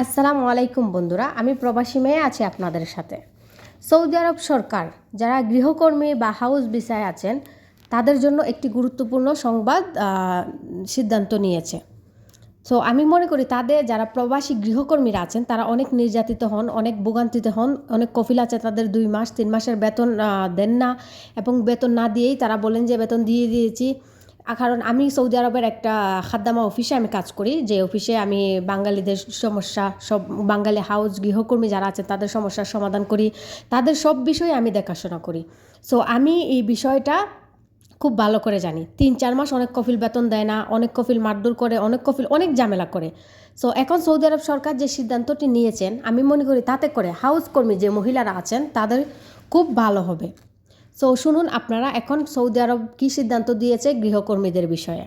আসসালামু আলাইকুম বন্ধুরা, আমি প্রবাসী মেয়ে আছি আপনাদের সাথে। সৌদি আরব সরকার যারা গৃহকর্মী বা হাউস বিষয় আছেন, তাদের জন্য একটি গুরুত্বপূর্ণ সংবাদ সিদ্ধান্ত নিয়েছে। সো আমি মনে করি তাদের যারা প্রবাসী গৃহকর্মীরা আছেন, তারা অনেক নির্যাতিত হন, অনেক ভোগান্তিতে হন, অনেক কফিল আছে তাদের দুই মাস, তিন মাসের বেতন দেন না, এবং বেতন না দিয়েই তারা বলেন যে, বেতন দিয়ে দিয়েছি। কারণ আমি সৌদি আরবের একটা খাদ্দামা অফিসে আমি কাজ করি। যে অফিসে আমি বাঙালিদের সমস্যা, সব বাঙালি হাউস গৃহকর্মী যারা আছে তাদের সমস্যার সমাধান করি। তাদের সব বিষয়ে আমি দেখাশোনা করি। সো আমি এই বিষয়টা খুব ভালো করে জানি। তিন, চার মাস অনেক কফিল বেতন দেয় না, অনেক কফিল মারধর করে, অনেক কফিল, অনেক ঝামেলা করে। সো এখন সৌদি আরব সরকার যে সিদ্ধান্তটি নিয়েছেন, আমি মনে করি তাতে করে হাউস কর্মী যে মহিলারা আছেন তাদের খুব ভালো হবে। সো শুনুন, আপনারা এখন সৌদি আরব কী সিদ্ধান্ত দিয়েছে গৃহকর্মীদের বিষয়ে?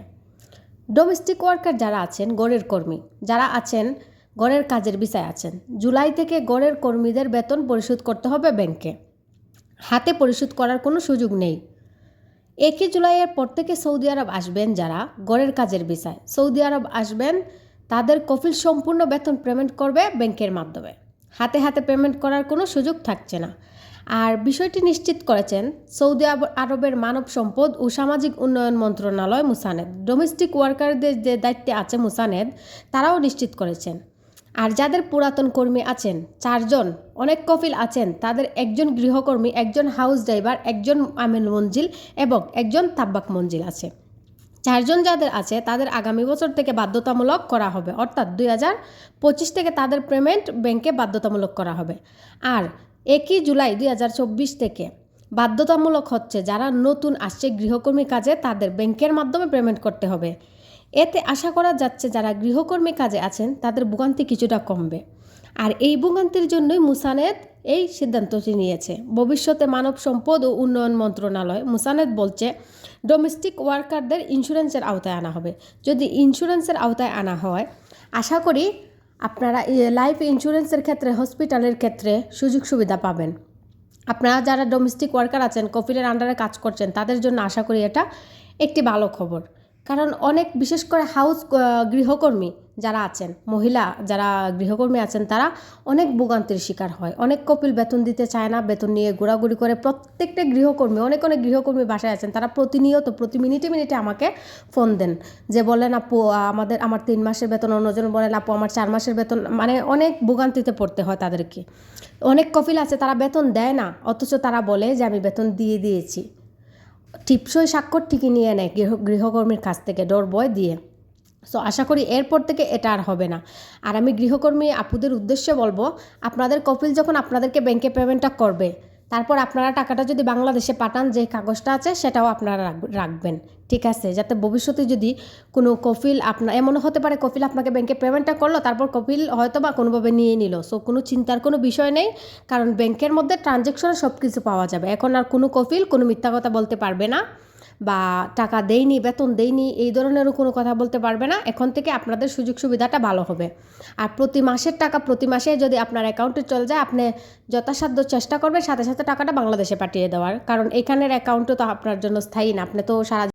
ডোমেস্টিক ওয়ার্কার যারা আছেন, গড়ের কর্মী, যারা আছেন, গড়ের কাজের বিষয় আছেন, জুলাই থেকে গড়ের কর্মীদের বেতন পরিশোধ করতে হবে ব্যাংকে। হাতে পরিশোধ করার কোনো সুযোগ নেই। একই জুলাইয়ের পর থেকে সৌদি আরব আসবেন যারা গড়ের কাজের বিষয়। সৌদি আরব আসবেন, তাদের কফিল সম্পূর্ণ বেতন পেমেন্ট করবে ব্যাংকের মাধ্যমে। হাতে হাতে পেমেন্ট করার কোনো সুযোগ থাকছে না। আর বিষয়টি নিশ্চিত করেছেন সৌদি আরবের মানব সম্পদ ও সামাজিক উন্নয়ন মন্ত্রণালয় মুসানেদ। ডোমেস্টিক ওয়ার্কারদের যে দায়িত্বে আছে মুসানেদ, তারাও নিশ্চিত করেছেন। আর যাদের পুরাতন কর্মী আছেন, চারজন, অনেক কফিল আছেন, তাদের একজন গৃহকর্মী, একজন হাউস ড্রাইভার একজন আমিন মঞ্জিল এবং একজন তাব্বাক মঞ্জিল আছে। চারজন যাদের আছে, তাদের আগামী বছর থেকে বাধ্যতামূলক করা হবে। অর্থাৎ দুই হাজার পঁচিশ থেকে তাদের পেমেন্ট ব্যাংকে বাধ্যতামূলক করা হবে। আর একই জুলাই দুই হাজার চব্বিশ থেকে। বাধ্যতামূলক হচ্ছে যারা নতুন আসছে গৃহকর্মী কাজে তাদের ব্যাংকের মাধ্যমে পেমেন্ট করতে হবে। এতে আশা করা যাচ্ছে যারা গৃহকর্মী কাজে আছেন তাদের ভোগান্তি কিছুটা কমবে। আর এই ভোগান্তির জন্যই মুসানেদ এই সিদ্ধান্তটি নিয়েছে। ভবিষ্যতে মানব সম্পদ ও উন্নয়ন মন্ত্রণালয় মুসানেদ বলছে, ডোমেস্টিক ওয়ার্কারদের ইন্স্যুরেন্সের আওতায় আনা হবে। যদি ইন্স্যুরেন্সের আওতায় আনা হয়, আশা করি আপনারা লাইফ ইন্স্যুরেন্সের ক্ষেত্রে হসপিটালের ক্ষেত্রে সুযোগ সুবিধা পাবেন। আপনারা যারা ডোমেস্টিক ওয়ার্কার আছেন কফিলের আন্ডারে কাজ করছেন, তাদের জন্য আশা করি এটা একটি ভালো খবর। কারণ অনেক, বিশেষ করে হাউস গৃহকর্মী যারা আছেন, মহিলা যারা গৃহকর্মী আছেন, তারা অনেক ভোগান্তির শিকার হয়। অনেক কপিল বেতন দিতে চায় না, বেতন নিয়ে ঘোরাঘুরি করে। প্রত্যেকটা গৃহকর্মী, অনেক অনেক গৃহকর্মী বাসায় আছেন, তারা প্রতিনিয়ত, প্রতি মিনিটে মিনিটে আমাকে ফোন দেন যে, বলেন আপু আমাদের, আমার তিন মাসের বেতন, অন্যজন বলেন, আপু, আমার চার মাসের বেতন মানে অনেক ভোগান্তিতে পড়তে হয় তাদেরকে। অনেক কপিল আছে, তারা বেতন দেয় না, অথচ তারা বলে যে, আমি বেতন দিয়ে দিয়েছি। টিপসই স্বাক্ষর ঠিকই নিয়ে নেয় গৃহ, গৃহকর্মীর কাছ থেকে, ডোর বয় দিয়ে। সো আশা করি এরপর থেকে এটা আর হবে না। আর আমি গৃহকর্মী আপুদের উদ্দেশ্যে বলব, আপনাদের কপিল যখন আপনাদেরকে ব্যাংকে পেমেন্টটা করবে তারপর আপনারা টাকাটা যদি বাংলাদেশে পাঠান, যে কাগজটা আছে সেটাও আপনারা রাখবেন। ঠিক আছে? যাতে ভবিষ্যতে যদি কোনো কফিল আপনার এমনও হতে পারে কফিল আপনাকে ব্যাংকে পেমেন্টটা করল, তারপর কফিল হয়তো বা কোনোভাবে নিয়ে নিল। সো কোনো চিন্তার কোনো বিষয় নেই, কারণ ব্যাংকের মধ্যে ট্রানজ্যাকশনে সব কিছু পাওয়া যাবে। এখন আর কোনো কফিল কোনো মিথ্যা কথা বলতে পারবে না। বা টাকা দেয়নি, বেতন দেয়নি, এই ধরনেরও কোনো কথা বলতে পারবে না। এখন থেকে আপনাদের সুযোগ সুবিধাটা ভালো হবে। আর প্রতি মাসের টাকা, প্রতি মাসে যদি আপনার অ্যাকাউন্টে চলে যায়, আপনি যথাসাধ্য চেষ্টা করবেন সাথে সাথে টাকাটা বাংলাদেশে পাঠিয়ে দেওয়ার। কারণ এখানের অ্যাকাউন্টও তো আপনার জন্য স্থায়ী না, আপনি তো সারা